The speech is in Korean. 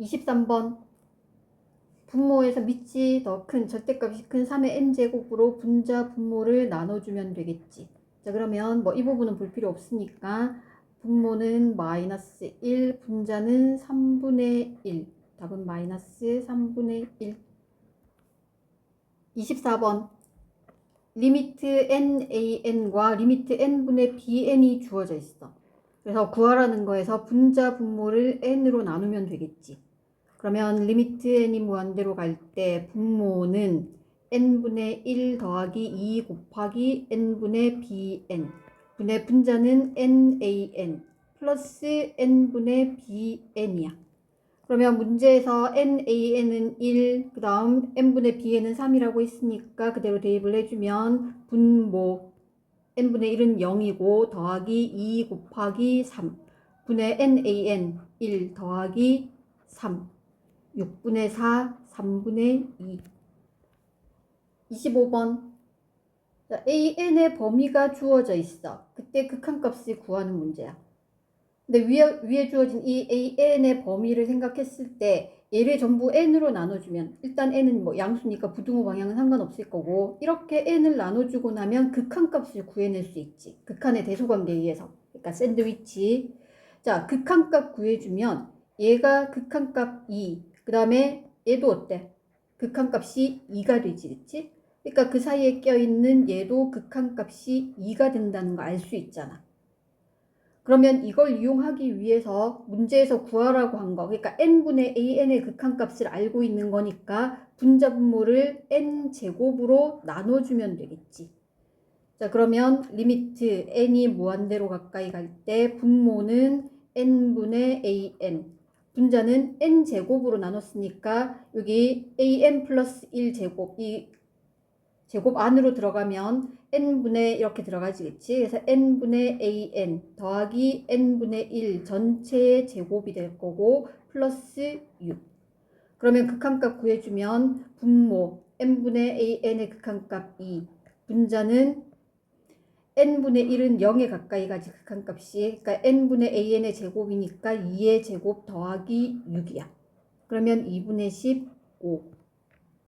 23번 분모에서 밑이 더큰 절대값이 큰 3의 n제곱으로 분자 분모를 나눠주면 되겠지. 자 그러면 뭐 이 부분은 볼 필요 없으니까 분모는 마이너스 1, 분자는 3분의 1. 답은 마이너스 3분의 1. 24번 리미트 nan과 리미트 n분의 bn이 주어져 있어. 그래서 구하라는 거에서 분자 분모를 n으로 나누면 되겠지. 그러면 리미트 n이 무한대로 갈 때 분모는 n분의 1 더하기 2 곱하기 n분의 bn 분의 분자는 nan 플러스 n분의 bn이야. 그러면 문제에서 nan은 1, 그 다음 n분의 bn은 3이라고 했으니까 그대로 대입을 해주면 분모 n분의 1은 0이고 더하기 2 곱하기 3 분의 nan 1 더하기 3 6분의 4 3분의 2 25번. 자, an의 범위가 주어져 있어. 그때 극한값을 구하는 문제야 근데 위에, 위에 주어진 이 an의 범위를 생각했을 때 얘를 전부 n으로 나눠주면 일단 n은 뭐 양수니까 부등호 방향은 상관없을 거고 이렇게 n을 나눠주고 나면 극한값을 구해낼 수 있지 극한의 대소관계에 의해서 그러니까 샌드위치 자 극한값 구해주면 얘가 극한값 2, 그 다음에 얘도 어때? 극한값이 2가 되지, 그치? 그러니까 그 사이에 껴있는 얘도 극한값이 2가 된다는 거 알 수 있잖아. 그러면 이걸 이용하기 위해서 문제에서 구하라고 한 거, 그러니까 n분의 an의 극한값을 알고 있는 거니까 분자 분모를 n 제곱으로 나눠주면 되겠지. 자, 그러면 리미트 n이 무한대로 가까이 갈 때 분모는 n분의 an, 분자는 n 제곱으로 나눴으니까 여기 an 플러스 1 제곱. 이 제곱 안으로 들어가면 n분의 이렇게 들어가지겠지. 그래서 n분의 an 더하기 n분의 1 전체의 제곱이 될 거고 플러스 6. 그러면 극한값 구해주면 분모 n분의 an의 극한값 2 분자는 n분의 1은 0에 가까이 가지 극한값이 그러니까 n분의 an의 제곱이니까 2의 제곱 더하기 6이야. 그러면 2분의 15